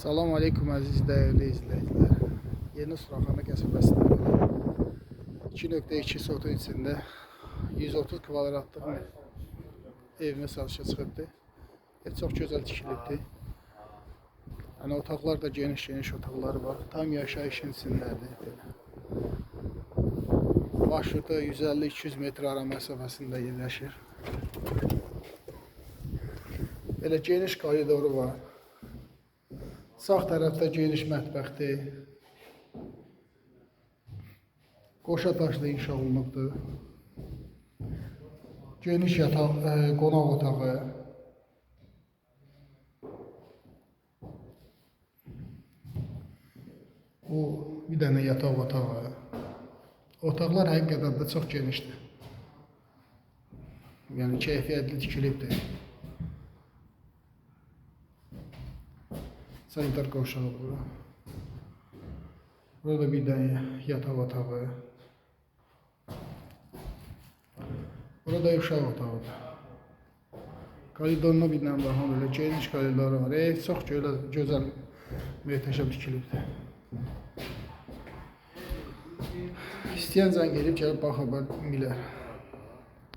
Salam aleykum əziz dəyərli izləyicilər. Yeni Suraxanı qəsəbəsində 2.2 sotun içində 130 kvadratlıq evimə satışa çıxıbdı. Ev çox gözəl tikilibdi. Yəni otaqlar da geniş-geniş otaqları var. Tam yaşayışın içindədir belə. Başlıqda 150-200 metr ara məsafəsində yerləşir. Belə geniş koridoru var. Sağ tərəfdə geniş mətbəxdir. Qoşa daşla inşa olunubdur. Geniş yataq, e, qonaq otağı. Bu bir dənə yataq otağı. Otaqlar həqiqətən də çox genişdir. Yəni keyfiyyətli tikilibdir. Sanitar qovşağı bura. Burada bir dənə yataq otağı. Burada uşaq otağıdır. Koridoruna bir dənə baxın belə geniş koridoru var. Ev çox gözəl, gözəl möhtəşəm tikilibdir. İstəyən zəng edib gəlib baxa.